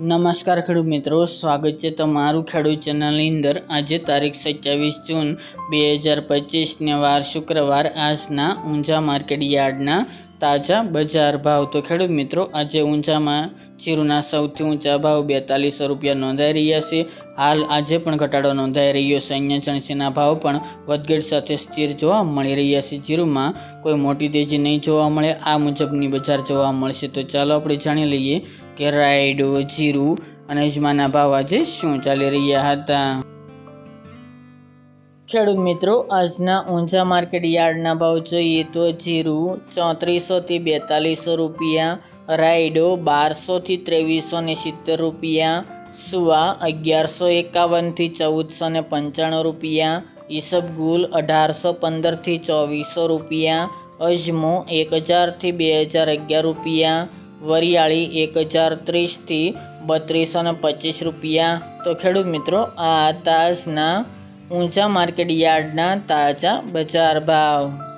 નમસ્કાર ખેડૂત મિત્રો, સ્વાગત છે તમારું ખેડૂત ચેનલની અંદર. આજે તારીખ સત્યાવીસ જૂન બે હજાર પચીસને વાર શુક્રવાર. આજના ઊંઝા માર્કેટ યાર્ડના તાજા બજાર ભાવ. તો ખેડૂત મિત્રો, આજે ઊંઝામાં જીરુના સૌથી ઊંચા ભાવ બેતાલીસો રૂપિયા નોંધાઈ રહ્યા છે. હાલ આજે પણ ઘટાડો નોંધાઈ રહ્યો છે. અહીંયા ચણસીના ભાવ પણ વધઘટ સાથે સ્થિર જોવા મળી રહ્યા છે. જીરુમાં કોઈ મોટી તેજી નહીં જોવા મળે. આ મુજબની બજાર જોવા મળશે. તો ચાલો આપણે જાણી લઈએ કે રાયડો જીરું અને અજમાના ભાવ આજે શું ચાલી રહ્યા હતા? ખેડૂત મિત્રો, આજના ઊંઝા માર્કેટ યાર્ડના ભાવ જોઈએ તો જીરું ચોત્રીસોથી બેતાલીસો રૂપિયા, રાયડો બારસોથી ત્રેવીસો ને સિત્તેર રૂપિયા, સુવા અગિયારસો એકાવનથી ચૌદસો ને પંચાણું રૂપિયા ઈસબગુલ અઢારસો પંદરથી ચોવીસો રૂપિયા, અજમો એક હજારથી બે હજાર અગિયાર રૂપિયા વરિયાળી એક હજાર ત્રીસથી બત્રીસો ને પચીસ રૂપિયા. તો ખેડૂત મિત્રો, આ તાજના ઊંચા માર્કેટ યાર્ડના તાજા બજાર ભાવ.